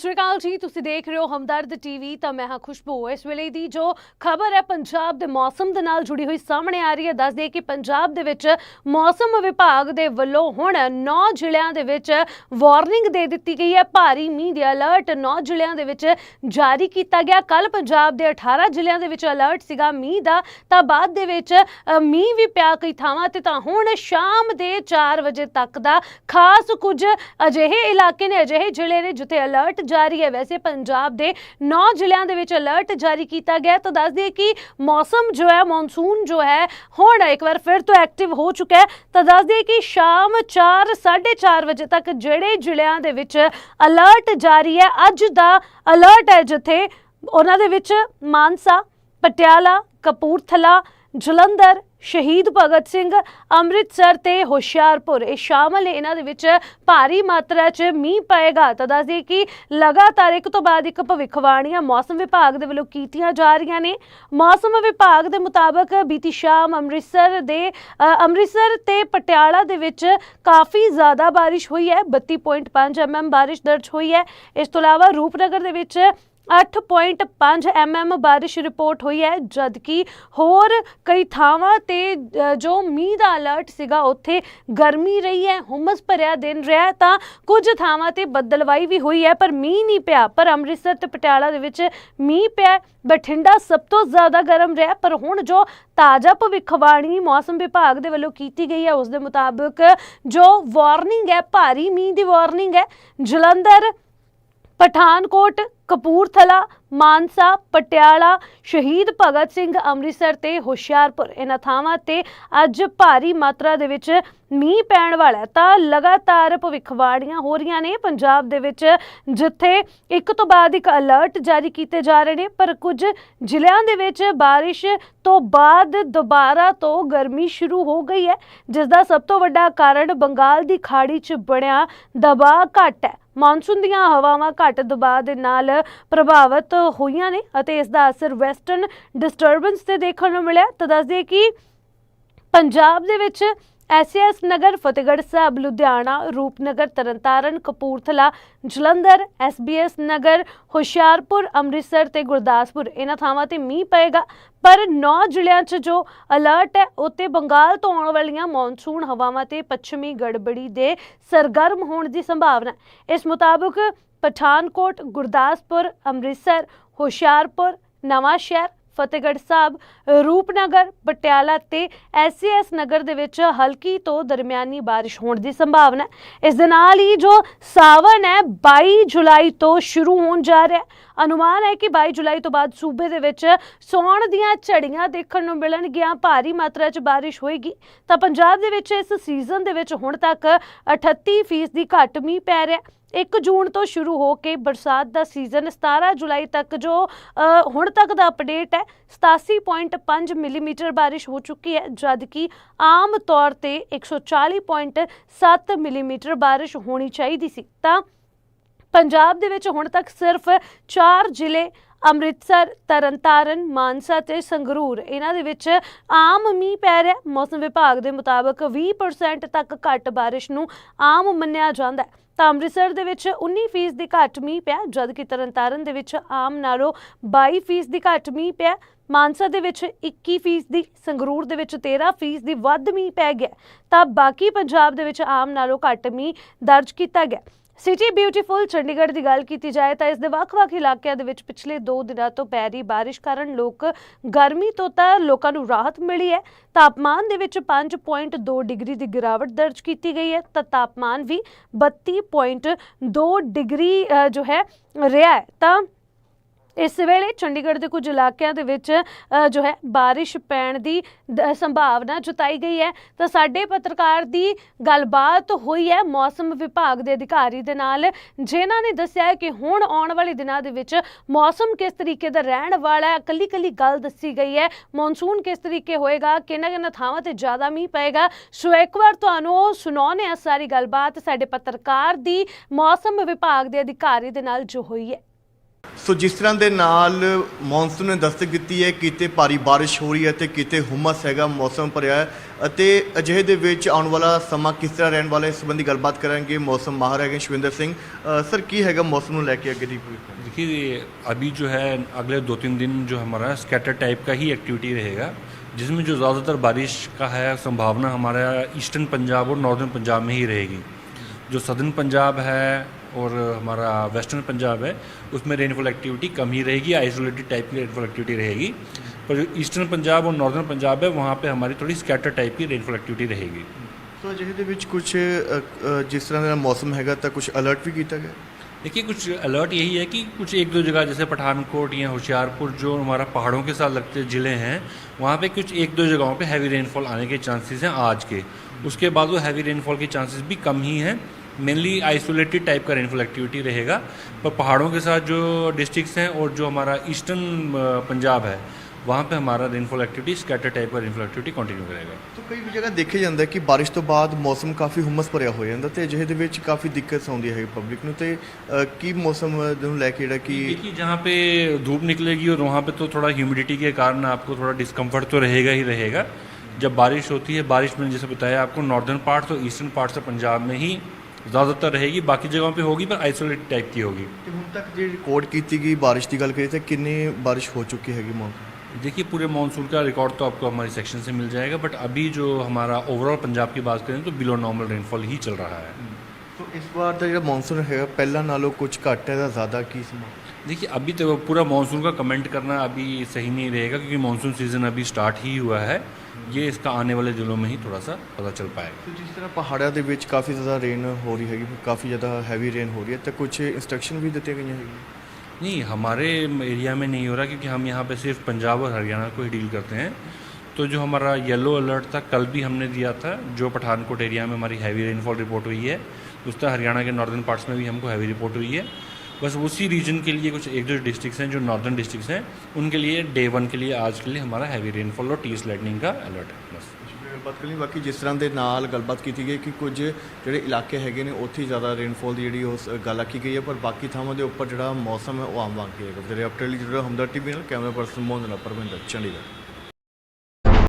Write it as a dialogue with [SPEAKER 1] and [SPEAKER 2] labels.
[SPEAKER 1] ਸਤਿ ਸ਼੍ਰੀ ਅਕਾਲ ਜੀ, ਤੁਸੀਂ ਦੇਖ ਰਹੇ ਹੋ ਹਮਦਰਦ ਟੀਵੀ, ਤਾਂ ਮੈਂ ਹਾਂ ਖੁਸ਼ਬੂ। ਇਸ ਵੇਲੇ ਦੀ ਜੋ ਖਬਰ ਹੈ, ਪੰਜਾਬ ਦੇ ਮੌਸਮ ਦੇ ਨਾਲ ਜੁੜੀ ਹੋਈ ਸਾਹਮਣੇ ਆ ਰਹੀ ਹੈ। ਦੱਸ ਦਈਏ ਕਿ ਪੰਜਾਬ ਦੇ ਵਿੱਚ ਮੌਸਮ ਵਿਭਾਗ ਦੇ ਵੱਲੋਂ ਹੁਣ 9 ਜ਼ਿਲ੍ਹਿਆਂ ਦੇ ਵਿੱਚ ਵਾਰਨਿੰਗ ਦੇ ਦਿੱਤੀ ਗਈ ਹੈ। ਭਾਰੀ ਮੀਂਹ ਦੇ ਅਲਰਟ 9 ਜ਼ਿਲ੍ਹਿਆਂ ਦੇ ਵਿੱਚ ਜਾਰੀ ਕੀਤਾ ਗਿਆ। ਕੱਲ ਪੰਜਾਬ ਦੇ 18 ਜ਼ਿਲ੍ਹਿਆਂ ਦੇ ਵਿੱਚ ਅਲਰਟ ਸੀਗਾ ਮੀਂਹ ਦਾ। ਤਾਂ ਬਾਅਦ ਦੇ ਵਿੱਚ ਮੀਂਹ ਵੀ ਪਿਆ ਕਈ ਥਾਵਾਂ ਤੇ। ਤਾਂ ਹੁਣ ਸ਼ਾਮ ਦੇ 4 ਵਜੇ ਤੱਕ ਦਾ ਖਾਸ ਕੁਝ ਅਜਿਹੇ ਇਲਾਕੇ ਨੇ, ਅਜਿਹੇ ਜ਼ਿਲ੍ਹੇ ਨੇ ਜਿੱਥੇ ਅਲਰਟ ਜਾਰੀ ਹੈ। ਵੈਸੇ ਪੰਜਾਬ ਦੇ 9 ਜ਼ਿਲ੍ਹਿਆਂ ਦੇ ਵਿੱਚ ਅਲਰਟ ਜਾਰੀ ਕੀਤਾ ਗਿਆ ਤਾਂ ਦੱਸ ਦਈਏ ਕਿ ਮੌਸਮ ਜੋ ਹੈ ਮੌਨਸੂਨ ਜੋ ਹੈ, ਹੁਣ ਇੱਕ ਵਾਰ ਫਿਰ ਤੋਂ ਐਕਟਿਵ ਹੋ ਚੁੱਕਾ ਹੈ। ਤਾਂ ਦੱਸ ਦਈਏ ਕਿ ਸ਼ਾਮ 4 4:30 ਵਜੇ ਤੱਕ ਜਿਹੜੇ ਜ਼ਿਲ੍ਹਿਆਂ ਦੇ ਵਿੱਚ ਅਲਰਟ ਜਾਰੀ ਹੈ। ਅੱਜ ਦਾ ਅਲਰਟ ਹੈ ਜਿੱਥੇ ਉਹਨਾਂ ਦੇ ਵਿੱਚ ਮਾਨਸਾ, ਪਟਿਆਲਾ, ਕਪੂਰਥਲਾ, ਜਲੰਧਰ ਸ਼ਹੀਦ ਭਗਤ ਸਿੰਘ ਅੰਮ੍ਰਿਤਸਰ ਤੇ ਹੁਸ਼ਿਆਰਪੁਰ। ਇਹ ਸ਼ਾਮਲ ਨੇ ਇਹਨਾਂ ਦੇ ਵਿੱਚ ਭਾਰੀ ਮਾਤਰਾ 'ਚ ਮੀਂਹ ਪਏਗਾ। ਤਾਂ ਦੱਸ ਕਿ ਲਗਾਤਾਰ ਇੱਕ ਤੋਂ ਬਾਅਦ ਇੱਕ ਭਵਿੱਖਬਾਣੀਆਂ ਮੌਸਮ ਵਿਭਾਗ ਦੇ ਵੱਲੋਂ ਕੀਤੀਆਂ ਜਾ ਰਹੀਆਂ ਨੇ। ਮੌਸਮ ਵਿਭਾਗ ਦੇ ਮੁਤਾਬਕ ਬੀਤੀ ਸ਼ਾਮ ਅੰਮ੍ਰਿਤਸਰ ਦੇ ਅੰਮ੍ਰਿਤਸਰ ਤੇ ਪਟਿਆਲਾ ਦੇ ਵਿੱਚ ਕਾਫੀ ਜ਼ਿਆਦਾ ਬਾਰਿਸ਼ ਹੋਈ ਹੈ। 32.5 ਐਮਐਮ ਬਾਰਿਸ਼ ਦਰਜ ਹੋਈ ਹੈ। ਇਸ ਤੋਂ ਇਲਾਵਾ ਰੂਪਨਗਰ ਦੇ ਵਿੱਚ 8.5 ਐਮਐਮ ਬਾਰਿਸ਼ ਰਿਪੋਰਟ ਹੋਈ ਹੈ, ਜਦਕਿ ਹੋਰ ਕਈ ਥਾਵਾਂ ਤੇ ਜੋ ਮੀਂਹ ਦਾ ਅਲਰਟ ਸੀਗਾ, ਉੱਥੇ ਗਰਮੀ ਰਹੀ ਹੈ, ਹੁਮਸ ਭਰਿਆ ਦਿਨ ਰਿਹਾ ਤਾਂ ਕੁਝ ਥਾਵਾਂ ਤੇ ਬੱਦਲਵਾਈ ਵੀ ਹੋਈ ਹੈ, ਪਰ ਮੀਂਹ ਨਹੀਂ ਪਿਆ, ਪਰ ਅੰਮ੍ਰਿਤਸਰ ਤੇ ਪਟਿਆਲਾ ਦੇ ਵਿੱਚ ਮੀਂਹ ਪਿਆ ਬਠਿੰਡਾ ਸਭ ਤੋਂ ਜ਼ਿਆਦਾ ਗਰਮ ਰਿਹਾ ਪਰ ਹੁਣ ਜੋ ਤਾਜ਼ਾ ਭਵਿੱਖਬਾਣੀ ਮੌਸਮ ਵਿਭਾਗ ਦੇ ਵੱਲੋਂ ਕੀਤੀ ਗਈ ਹੈ, ਉਸ ਦੇ ਮੁਤਾਬਕ ਜੋ ਵਾਰਨਿੰਗ ਹੈ, ਭਾਰੀ ਮੀਂਹ ਦੀ ਵਾਰਨਿੰਗ ਹੈ, ਜਲੰਧਰ ਪਠਾਨਕੋਟ, ਕਪੂਰਥਲਾ, ਮਾਨਸਾ, ਪਟਿਆਲਾ, ਸ਼ਹੀਦ ਭਗਤ ਸਿੰਘ ਅੰਮ੍ਰਿਤਸਰ ਤੇ ਹੁਸ਼ਿਆਰਪੁਰ। ਇਹਨਾਂ ਥਾਵਾਂ ਤੇ ਅੱਜ ਭਾਰੀ ਮਾਤਰਾ ਦੇ ਵਿੱਚ ਮੀਂਹ ਪੈਣ ਵਾਲਾ ਤਾਂ ਲਗਾਤਾਰ ਭਵਿੱਖਬਾਣੀਆਂ ਹੋ ਰਹੀਆਂ ਨੇ ਪੰਜਾਬ ਦੇ ਵਿੱਚ, ਜਿੱਥੇ ਇੱਕ ਤੋਂ ਬਾਅਦ ਇੱਕ ਅਲਰਟ ਜਾਰੀ ਕੀਤੇ ਜਾ ਰਹੇ ਨੇ। ਪਰ ਕੁਝ ਜ਼ਿਲ੍ਹਿਆਂ ਦੇ ਵਿੱਚ ਬਾਰਿਸ਼ ਤੋਂ ਬਾਅਦ ਦੁਬਾਰਾ ਤੋਂ ਗਰਮੀ ਸ਼ੁਰੂ ਹੋ ਗਈ ਹੈ, ਜਿਸ ਦਾ ਸਭ ਤੋਂ ਵੱਡਾ ਕਾਰਨ ਬੰਗਾਲ ਦੀ ਖਾੜੀ 'ਚ ਬਣਿਆ ਦਬਾਅ ਘੱਟ ਹੈ। ਮੌਨਸੂਨ ਦੀਆਂ ਹਵਾਵਾਂ ਘੱਟ ਦਬਾਅ ਦੇ ਨਾਲ ਪ੍ਰਭਾਵਿਤ ਹੋਈਆਂ ਨੇ ਅਤੇ ਇਸ ਦਾ ਅਸਰ ਵੈਸਟਰਨ ਡਿਸਟਰਬੈਂਸ ਤੇ ਦੇਖਣ ਨੂੰ ਮਿਲਿਆ। ਤਾਂ ਦੱਸ ਕਿ ਪੰਜਾਬ ਦੇ ਵਿੱਚ ਐਸਐਸ ਨਗਰ, ਫਤਿਹਗੜ੍ਹ ਸਾਹਿਬ, ਲੁਧਿਆਣਾ, ਰੂਪਨਗਰ, ਤਰਨਤਾਰਨ, ਕਪੂਰਥਲਾ, ਜਲੰਧਰ, ਐਸਬੀਐਸ ਨਗਰ, ਹੁਸ਼ਿਆਰਪੁਰ, ਅੰਮ੍ਰਿਤਸਰ ਤੇ ਗੁਰਦਾਸਪੁਰ। ਇਹਨਾਂ ਥਾਵਾਂ ਤੇ ਮੀਂਹ ਪਏਗਾ, ਪਰ 9 ਜ਼ਿਲ੍ਹਿਆਂ 'ਚ ਜੋ ਅਲਰਟ ਹੈ ਉੱਤੇ ਬੰਗਾਲ ਤੋਂ ਆਉਣ ਵਾਲੀਆਂ ਮੌਨਸੂਨ ਹਵਾਵਾਂ ਤੇ ਪੱਛਮੀ ਗੜਬੜੀ ਦੇ ਸਰਗਰਮ ਹੋਣ ਦੀ ਸੰਭਾਵਨਾ ਇਸ ਮੁਤਾਬਕ ਪਠਾਨਕੋਟ, ਗੁਰਦਾਸਪੁਰ, ਅੰਮ੍ਰਿਤਸਰ, ਹੁਸ਼ਿਆਰਪੁਰ ਨਵਾਂ ਸ਼ਹਿਰ ਫਤਿਹਗੜ੍ਹ ਸਾਹਿਬ, ਰੂਪਨਗਰ, ਪਟਿਆਲਾ ਤੇ ਐਸਐਸ ਨਗਰ ਦੇ ਵਿੱਚ ਹਲਕੀ ਤੋਂ ਦਰਮਿਆਨੀ ਬਾਰਿਸ਼ ਹੋਣ ਦੀ ਸੰਭਾਵਨਾ ਹੈ। ਇਸ ਦੇ ਨਾਲ ਹੀ ਜੋ ਸਾਵਨ ਹੈ 22 ਜੁਲਾਈ ਤੋਂ ਸ਼ੁਰੂ ਹੋਣ ਜਾ ਰਿਹਾ ਹੈ। ਅਨੁਮਾਨ ਹੈ ਕਿ 22 ਜੁਲਾਈ ਤੋਂ ਬਾਅਦ ਸੂਬੇ ਦੇ ਵਿੱਚ ਸੌਣ ਦੀਆਂ ਝੜੀਆਂ ਦੇਖਣ ਨੂੰ ਮਿਲਣਗੀਆਂ। ਭਾਰੀ ਮਾਤਰਾ 'ਚ ਬਾਰਿਸ਼ ਹੋਏਗੀ। ਤਾਂ ਪੰਜਾਬ ਦੇ ਵਿੱਚ ਇਸ ਸੀਜ਼ਨ ਦੇ ਵਿੱਚ ਹੁਣ ਤੱਕ 38% ਦੀ ਘੱਟ ਮੀਂਹ ਪੈ ਰਿਹਾ। ਹੈ 1 ਜੂਨ ਤੋਂ ਸ਼ੁਰੂ ਹੋ ਕੇ ਬਰਸਾਤ ਦਾ ਸੀਜ਼ਨ 17 ਜੁਲਾਈ ਤੱਕ ਜੋ ਹੁਣ ਤੱਕ ਦਾ ਅਪਡੇਟ ਹੈ 87.5 ਮਿਲੀਮੀਟਰ ਬਾਰਿਸ਼ ਹੋ ਚੁੱਕੀ ਹੈ, ਜਦਕਿ ਆਮ ਤੌਰ ਤੇ 140.7 ਮਿਲੀਮੀਟਰ ਬਾਰਿਸ਼ ਹੋਣੀ ਚਾਹੀਦੀ ਸੀ। ਤਾਂ ਪੰਜਾਬ ਦੇ ਵਿੱਚ ਹੁਣ ਤੱਕ ਸਿਰਫ 4 ਜ਼ਿਲ੍ਹੇ ਅੰਮ੍ਰਿਤਸਰ, ਤਰਨਤਾਰਨ, ਮਾਨਸਾ ਤੇ ਸੰਗਰੂਰ। ਇਹਨਾਂ ਦੇ ਵਿੱਚ ਆਮ ਮੀਂਹ ਪੈ ਰਿਹਾ ਮੌਸਮ ਵਿਭਾਗ ਦੇ ਮੁਤਾਬਕ 20% ਤੱਕ ਘੱਟ ਬਾਰਿਸ਼ ਨੂੰ ਆਮ ਮੰਨਿਆ ਜਾਂਦਾ ਹੈ। ਤਾਂ ਅੰਮ੍ਰਿਤਸਰ ਦੇ ਵਿੱਚ 19% ਦੀ ਘੱਟ ਮੀਂਹ ਪਿਆ, ਜਦਕਿ ਤਰਨਤਾਰਨ ਦੇ ਵਿੱਚ ਆਮ ਨਾਲੋਂ 22% ਦੀ ਘੱਟ ਮੀਂਹ ਪਿਆ। ਮਾਨਸਾ ਦੇ ਵਿੱਚ 21% ਦੀ ਸੰਗਰੂਰ ਦੇ ਵਿੱਚ 13% ਦੀ ਵੱਧ ਮੀਂਹ ਪੈ ਗਿਆ ਤਾਂ ਬਾਕੀ ਪੰਜਾਬ ਦੇ ਵਿੱਚ ਆਮ ਨਾਲੋਂ ਘੱਟ ਮੀਂਹ ਦਰਜ ਕੀਤਾ ਗਿਆ ਸਿਟੀ ਬਿਊਟੀਫੁਲ ਚੰਡੀਗੜ੍ਹ ਦੀ ਗੱਲ ਕੀਤੀ ਜਾਏ ਤਾਂ ਇਸ ਦੇ ਵੱਖ-ਵੱਖ ਇਲਾਕਿਆਂ ਦੇ ਵਿੱਚ ਪਿਛਲੇ 2 ਦਿਨਾਂ ਤੋਂ ਪੈ ਰਹੀ ਬਾਰਿਸ਼ ਕਾਰਨ ਲੋਕ ਗਰਮੀ ਤੋਂ ਤਾਂ ਲੋਕਾਂ ਨੂੰ ਰਾਹਤ ਮਿਲੀ ਹੈ। ਤਾਪਮਾਨ ਦੇ ਵਿੱਚ 5.2 ਡਿਗਰੀ ਦੀ ਗਿਰਾਵਟ ਦਰਜ ਕੀਤੀ ਗਈ ਹੈ। ਤਾਂ ਤਾਪਮਾਨ ਵੀ 32.2 ਡਿਗਰੀ ਜੋ ਹੈ, ਰਿਹਾ ਹੈ। ਤਾਂ ਇਸ ਵੇਲੇ ਚੰਡੀਗੜ੍ਹ ਦੇ ਕੁਝ ਇਲਾਕਿਆਂ ਦੇ ਵਿੱਚ ਜੋ ਹੈ, ਬਾਰਿਸ਼ ਪੈਣ ਦੀ ਸੰਭਾਵਨਾ ਜਤਾਈ ਗਈ ਹੈ। ਤਾਂ ਸਾਡੇ ਪੱਤਰਕਾਰ ਦੀ ਗੱਲਬਾਤ ਹੋਈ ਹੈ ਮੌਸਮ ਵਿਭਾਗ ਦੇ ਅਧਿਕਾਰੀ ਦੇ ਨਾਲ, ਜਿਨ੍ਹਾਂ ਨੇ ਦੱਸਿਆ ਕਿ ਹੁਣ ਆਉਣ ਵਾਲੇ ਦਿਨਾਂ ਦੇ ਵਿੱਚ ਮੌਸਮ ਕਿਸ ਤਰੀਕੇ ਦਾ ਰਹਿਣ ਵਾਲਾ ਹੈ ਕੱਲੀ ਕੱਲੀ ਗੱਲ ਦੱਸੀ ਗਈ ਹੈ। ਮੌਨਸੂਨ ਕਿਸ ਤਰੀਕੇ ਹੋਏਗਾ, ਕਿੰਨਾ ਕਿੰਨਾ ਥਾਵਾਂ ਤੇ ਜ਼ਿਆਦਾ ਮੀਂਹ ਪਏਗਾ। ਸੋ ਇੱਕ ਵਾਰ ਤੁਹਾਨੂੰ ਉਹ ਸੁਣਾਉਂਦੇ ਆ ਸਾਰੀ ਗੱਲਬਾਤ ਸਾਡੇ ਪੱਤਰਕਾਰ ਦੀ ਮੌਸਮ ਵਿਭਾਗ ਦੇ ਅਧਿਕਾਰੀ ਦੇ ਨਾਲ ਜੋ ਹੋਈ ਹੈ।
[SPEAKER 2] ਸੋ ਜਿਸ ਤਰ੍ਹਾਂ ਦੇ ਨਾਲ ਮੌਨਸੂਨ ਨੇ ਦਸਤਕ ਦਿੱਤੀ ਹੈ ਕਿਤੇ ਭਾਰੀ ਬਾਰਿਸ਼ ਹੋ ਰਹੀ ਹੈ ਤੇ ਕਿਤੇ ਹੁਮਸ ਹੈਗਾ ਮੌਸਮ ਭਰਿਆ ਹੈ ਅਤੇ ਅਜਿਹੇ ਦੇ ਵਿੱਚ ਆਉਣ ਵਾਲਾ ਸਮਾਂ ਕਿਸ ਤਰ੍ਹਾਂ ਰਹਿਣ ਵਾਲਾ ਹੈ ਇਸ ਸੰਬੰਧੀ ਗੱਲਬਾਤ ਕਰਾਂਗੇ ਮੌਸਮ ਮਾਹਰ ਹੈਗੇ ਸ਼ਵਿੰਦਰ ਸਿੰਘ ਅ, ਸਰ ਕੀ ਹੈਗਾ ਮੌਸਮ ਨੂੰ ਲੈ ਕੇ ਅੱਗੇ ਦੀ ਭਵਿੱਖ
[SPEAKER 3] देखिए अभी जो है अगले दो तीन दिन जो हमारा स्कैटर टाइप का ही एक्टिविटी रहेगा जिसमें जो ज़्यादातर बारिश का है संभावना हमारा ईस्टर्न पंजाब और नॉर्दर्न पंजाब में ही रहेगी जो सदर्न पंजाब है और हमारा वेस्टर्न पंजाब है उसमें रेनफॉल एक्टिविटी कम ही रहेगी आइसोलेटेड टाइप की रेनफॉल एक्टिविटी रहेगी पर जो ईस्टर्न पंजाब और नॉर्दर्न पंजाब है वहाँ पे हमारी थोड़ी स्कैटर टाइप की रेनफॉल एक्टिविटी रहेगी
[SPEAKER 2] ਸੋ ਅਜਿਹੇ ਦੇ ਵਿੱਚ ਕੁਝ ਜਿਸ ਤਰ੍ਹਾਂ ਦਾ ਮੌਸਮ ਹੈਗਾ ਤਾਂ ਕੁਝ ਅਲਰਟ ਵੀ ਕੀਤਾ ਗਿਆ
[SPEAKER 3] देखिए कुछ अलर्ट यही है कि कुछ एक दो जगह जैसे पठानकोट या होशियारपुर जो हमारा पहाड़ों के साथ लगते ज़िले हैं वहाँ पे कुछ एक दो जगहों पे हैवी रेनफॉल आने के चांसेस हैं आज के उसके बाद वो हैवी रेनफॉल के चांसेस भी कम ही हैं मेनली आइसोलेटेड टाइप का रेनफॉल एक्टिविटी रहेगा पर पहाड़ों के साथ जो डिस्ट्रिक्ट्स हैं और जो हमारा ईस्टर्न पंजाब है वहाँ पे हमारा रेनफॉल एक्टिविटी स्कैटर टाइप का रेनफॉल एक्टिविटी कंटिन्यू करेगा
[SPEAKER 2] ਸੋ ਕਈ ਵੀ ਜਗ੍ਹਾ ਦੇਖਿਆ ਜਾਂਦਾ ਹੈ ਕਿ ਬਾਰਿਸ਼ ਤੋਂ ਬਾਅਦ ਮੌਸਮ ਕਾਫੀ ਹੁਮਸ ਭਰਿਆ ਹੋ ਜਾਂਦਾ ਤੇ ਅਜਿਹੇ ਦੇ ਵਿੱਚ ਕਾਫੀ ਦਿੱਕਤ ਆਉਂਦੀ ਹੈ ਪਬਲਿਕ ਨੂੰ ਤੇ ਅ, ਕੀ ਮੌਸਮ ਨੂੰ ਲੈ ਕੇ ਜਿਹੜਾ ਕਿ
[SPEAKER 3] देखिए जहाँ पे धूप निकलेगी और वहाँ पे तो थोड़ा ह्यूमिडिटी के कारण आपको थोड़ा डिस्कम्फर्ट तो रहेगा ही रहेगा जब बारिश होती है बारिश मैंने जैसे बताया आपको नॉर्दर्न पार्ट तो ईस्टर्न पार्ट से पंजाब में ही ज़्यादातर रहेगी बाकी जगहों पे होगी पर आइसोलेटेड टाइप की होगी
[SPEAKER 2] ਤੇ ਹੁਣ ਤੱਕ ਜਿਹੜੀ ਰਿਕਾਰਡ ਕੀਤੀ ਗਈ ਬਾਰਿਸ਼ ਦੀ ਗੱਲ ਕਰੀਏ ਤਾਂ ਕਿੰਨੀ ਬਾਰਿਸ਼ ਹੋ ਚੁੱਕੀ ਹੈਗੀ ਮੌਨਸੂਨ
[SPEAKER 3] देखिए पूरे मानसून का रिकॉर्ड तो आपको हमारी सेक्शन से मिल जाएगा बट अभी जो हमारा ओवरऑल पंजाब की बात करें तो बिलो नॉर्मल रेनफॉल ही चल रहा है
[SPEAKER 2] ਸੋ ਇਸ ਵਾਰ ਦਾ ਜਿਹੜਾ ਮੌਨਸੂਨ ਹੈਗਾ ਪਹਿਲਾਂ ਨਾਲੋਂ ਕੁਝ ਘੱਟ ਹੈ ਜਾਂ ਜ਼ਿਆਦਾ ਕੀ ਸਮਾਂ
[SPEAKER 3] देखिए अभी तो पूरा मानसून का कमेंट करना अभी सही नहीं रहेगा क्योंकि मानसून सीज़न अभी स्टार्ट ही हुआ है ये इसका आने वाले दिनों में ही थोड़ा सा पता चल पाएगा
[SPEAKER 2] ਸੋ ਜਿਸ ਤਰ੍ਹਾਂ ਪਹਾੜਾਂ ਦੇ ਵਿੱਚ ਕਾਫੀ ਜ਼ਿਆਦਾ ਰੇਨ ਹੋ ਰਹੀ ਹੈਗੀ ਕਾਫੀ ਜ਼ਿਆਦਾ ਹੈਵੀ ਰੇਨ ਹੋ ਰਹੀ ਹੈ ਤਾਂ ਕੁਝ ਇਨਸਟਰਕਸ਼ਨ ਵੀ ਦਿੱਤੀਆਂ ਗਈਆਂ ਹੈਗੀਆਂ
[SPEAKER 3] नहीं हमारे एरिया में नहीं हो रहा क्योंकि हम यहाँ पे सिर्फ पंजाब और हरियाणा को ही डील करते हैं तो जो हमारा येलो अलर्ट था कल भी हमने दिया था जो पठानकोट एरिया में हमारी हैवी रेनफॉल रिपोर्ट हुई है उस तरह हरियाणा के नॉर्दर्न पार्ट्स में भी हमको हैवी रिपोर्ट हुई है बस उसी रीजन के लिए कुछ एक दो डिस्ट्रिक्ट्स हैं जो नॉर्दर्न डिस्ट्रिक्ट्स हैं उनके लिए डे वन के लिए आज के लिए हमारा हैवी रेनफॉल और टी स्लाइटनिंग का अलर्ट है बस
[SPEAKER 2] ਗੱਲਬਾਤ ਕਰੀ ਬਾਕੀ ਜਿਸ ਤਰ੍ਹਾਂ ਦੇ ਨਾਲ ਗੱਲਬਾਤ ਕੀਤੀ ਗਈ ਕਿ ਕੁਝ ਜਿਹੜੇ ਇਲਾਕੇ ਹੈਗੇ ਨੇ ਉੱਥੇ ਹੀ ਜ਼ਿਆਦਾ ਰੇਨਫਾਲ ਦੀ ਜਿਹੜੀ ਉਸ ਗੱਲ ਆਖੀ ਗਈ ਹੈ ਪਰ ਬਾਕੀ ਥਾਵਾਂ ਦੇ ਉੱਪਰ ਜਿਹੜਾ ਮੌਸਮ ਹੈ ਉਹ ਆਮ ਵਾਂਗ ਹੀ ਹੈਗਾ ਜਿਹੜੇ ਅਪਡੇਟ ਲਈ ਜਿਹੜਾ ਹਮਦਰ ਟੀਵੀ ਨਾਲ ਕੈਮਰਾ ਪਰਸਨ ਮੋਹਨ ਨਾਲ ਪਰਮਿੰਦਰ ਚੰਡੀਗੜ੍ਹ